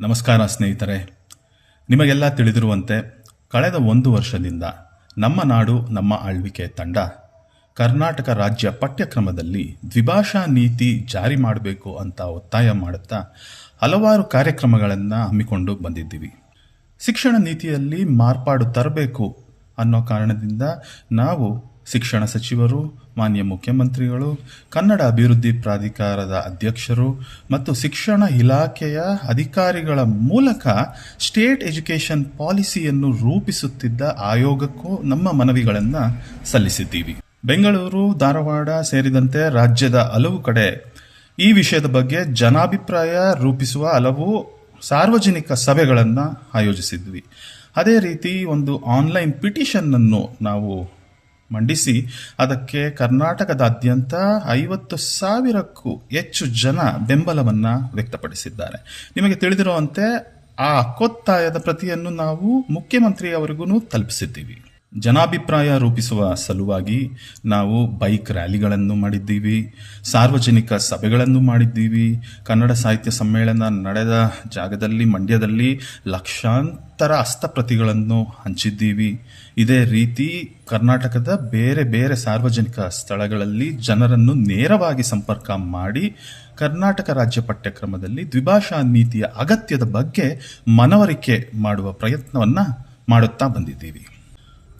ನಮಸ್ಕಾರ ಸ್ನೇಹಿತರೆ. ನಿಮಗೆಲ್ಲ ತಿಳಿದಿರುವಂತೆ ಕಳೆದ ಒಂದು ವರ್ಷದಿಂದ ನಮ್ಮ ನಾಡು, ನಮ್ಮ ಆಳ್ವಿಕೆ ತಂಡ ಕರ್ನಾಟಕ ರಾಜ್ಯ ಪಠ್ಯಕ್ರಮದಲ್ಲಿ ದ್ವಿಭಾಷಾ ನೀತಿ ಜಾರಿ ಮಾಡಬೇಕು ಅಂತ ಒತ್ತಾಯ ಮಾಡುತ್ತಾ ಹಲವಾರು ಕಾರ್ಯಕ್ರಮಗಳನ್ನು ಹಮ್ಮಿಕೊಂಡು ಬಂದಿದ್ದೀವಿ. ಶಿಕ್ಷಣ ನೀತಿಯಲ್ಲಿ ಮಾರ್ಪಾಡು ತರಬೇಕು ಅನ್ನೋ ಕಾರಣದಿಂದ ನಾವು ಶಿಕ್ಷಣ ಸಚಿವರು, ಮಾನ್ಯ ಮುಖ್ಯಮಂತ್ರಿಗಳು, ಕನ್ನಡ ಅಭಿವೃದ್ಧಿ ಪ್ರಾಧಿಕಾರದ ಅಧ್ಯಕ್ಷರು ಮತ್ತು ಶಿಕ್ಷಣ ಇಲಾಖೆಯ ಅಧಿಕಾರಿಗಳ ಮೂಲಕ ಸ್ಟೇಟ್ ಎಜುಕೇಷನ್ ಪಾಲಿಸಿಯನ್ನು ರೂಪಿಸುತ್ತಿದ್ದ ಆಯೋಗಕ್ಕೂ ನಮ್ಮ ಮನವಿಗಳನ್ನು ಸಲ್ಲಿಸಿದ್ದೀವಿ. ಬೆಂಗಳೂರು, ಧಾರವಾಡ ಸೇರಿದಂತೆ ರಾಜ್ಯದ ಹಲವು ಕಡೆ ಈ ವಿಷಯದ ಬಗ್ಗೆ ಜನಾಭಿಪ್ರಾಯ ರೂಪಿಸುವ ಹಲವು ಸಾರ್ವಜನಿಕ ಸಭೆಗಳನ್ನು ಆಯೋಜಿಸಿದ್ವಿ. ಅದೇ ರೀತಿ ಒಂದು ಆನ್ಲೈನ್ ಪಿಟಿಷನ್ನನ್ನು ನಾವು ಮಂಡಿಸಿ ಅದಕ್ಕೆ ಕರ್ನಾಟಕದಾದ್ಯಂತ ಐವತ್ತು ಸಾವಿರಕ್ಕೂ ಹೆಚ್ಚು ಜನ ಬೆಂಬಲವನ್ನು ವ್ಯಕ್ತಪಡಿಸಿದ್ದಾರೆ. ನಿಮಗೆ ತಿಳಿದಿರುವಂತೆ ಆ ಕೊತ್ತಾಯದ ಪ್ರತಿಯನ್ನು ನಾವು ಮುಖ್ಯಮಂತ್ರಿಯವರೆಗೂ ತಲುಪಿಸಿದ್ದೀವಿ. ಜನಾಭಿಪ್ರಾಯ ರೂಪಿಸುವ ಸಲುವಾಗಿ ನಾವು ಬೈಕ್ ರ್ಯಾಲಿಗಳನ್ನು ಮಾಡಿದ್ದೀವಿ, ಸಾರ್ವಜನಿಕ ಸಭೆಗಳನ್ನು ಮಾಡಿದ್ದೀವಿ. ಕನ್ನಡ ಸಾಹಿತ್ಯ ಸಮ್ಮೇಳನ ನಡೆದ ಜಾಗದಲ್ಲಿ, ಮಂಡ್ಯದಲ್ಲಿ ಲಕ್ಷಾಂತರ ಹಸ್ತಪ್ರತಿಗಳನ್ನು ಹಂಚಿದ್ದೀವಿ. ಇದೇ ರೀತಿ ಕರ್ನಾಟಕದ ಬೇರೆ ಬೇರೆ ಸಾರ್ವಜನಿಕ ಸ್ಥಳಗಳಲ್ಲಿ ಜನರನ್ನು ನೇರವಾಗಿ ಸಂಪರ್ಕ ಮಾಡಿ ಕರ್ನಾಟಕ ರಾಜ್ಯ ಪಠ್ಯಕ್ರಮದಲ್ಲಿ ದ್ವಿಭಾಷಾ ನೀತಿಯ ಅಗತ್ಯದ ಬಗ್ಗೆ ಮನವರಿಕೆ ಮಾಡುವ ಪ್ರಯತ್ನವನ್ನು ಮಾಡುತ್ತಾ ಬಂದಿದ್ದೀವಿ.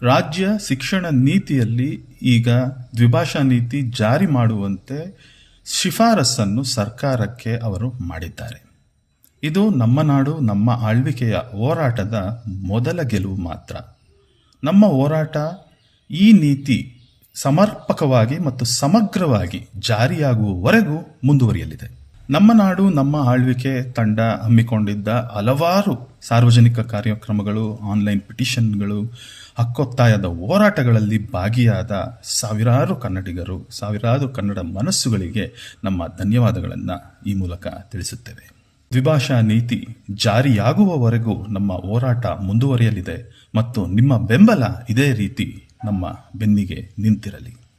ರಾಜ್ಯ ಶಿಕ್ಷಣ ನೀತಿಯಲ್ಲಿ ಈಗ ದ್ವಿಭಾಷಾ ನೀತಿ ಜಾರಿ ಮಾಡುವಂತೆ ಶಿಫಾರಸನ್ನು ಸರ್ಕಾರಕ್ಕೆ ಅವರು ಮಾಡಿದ್ದಾರೆ. ಇದು ನಮ್ಮ ನಾಡು, ನಮ್ಮ ಆಳ್ವಿಕೆಯ ಹೋರಾಟದ ಮೊದಲ ಗೆಲುವು ಮಾತ್ರ. ನಮ್ಮ ಹೋರಾಟ ಈ ನೀತಿ ಸಮರ್ಪಕವಾಗಿ ಮತ್ತು ಸಮಗ್ರವಾಗಿ ಜಾರಿಯಾಗುವವರೆಗೂ ಮುಂದುವರಿಯಲಿದೆ. ನಮ್ಮ ನಾಡು, ನಮ್ಮ ಆಳ್ವಿಕೆ ತಂಡ ಹಮ್ಮಿಕೊಂಡಿದ್ದ ಹಲವಾರು ಸಾರ್ವಜನಿಕ ಕಾರ್ಯಕ್ರಮಗಳು, ಆನ್ಲೈನ್ ಪಿಟಿಷನ್ಗಳು, ಹಕ್ಕೊತ್ತಾಯದ ಹೋರಾಟಗಳಲ್ಲಿ ಭಾಗಿಯಾದ ಸಾವಿರಾರು ಕನ್ನಡಿಗರು, ಸಾವಿರಾರು ಕನ್ನಡ ಮನಸ್ಸುಗಳಿಗೆ ನಮ್ಮ ಧನ್ಯವಾದಗಳನ್ನು ಈ ಮೂಲಕ ತಿಳಿಸುತ್ತೇವೆ. ದ್ವಿಭಾಷಾ ನೀತಿ ಜಾರಿಯಾಗುವವರೆಗೂ ನಮ್ಮ ಹೋರಾಟ ಮುಂದುವರಿಯಲಿದೆ ಮತ್ತು ನಿಮ್ಮ ಬೆಂಬಲ ಇದೇ ರೀತಿ ನಮ್ಮ ಬೆನ್ನಿಗೆ ನಿಂತಿರಲಿ.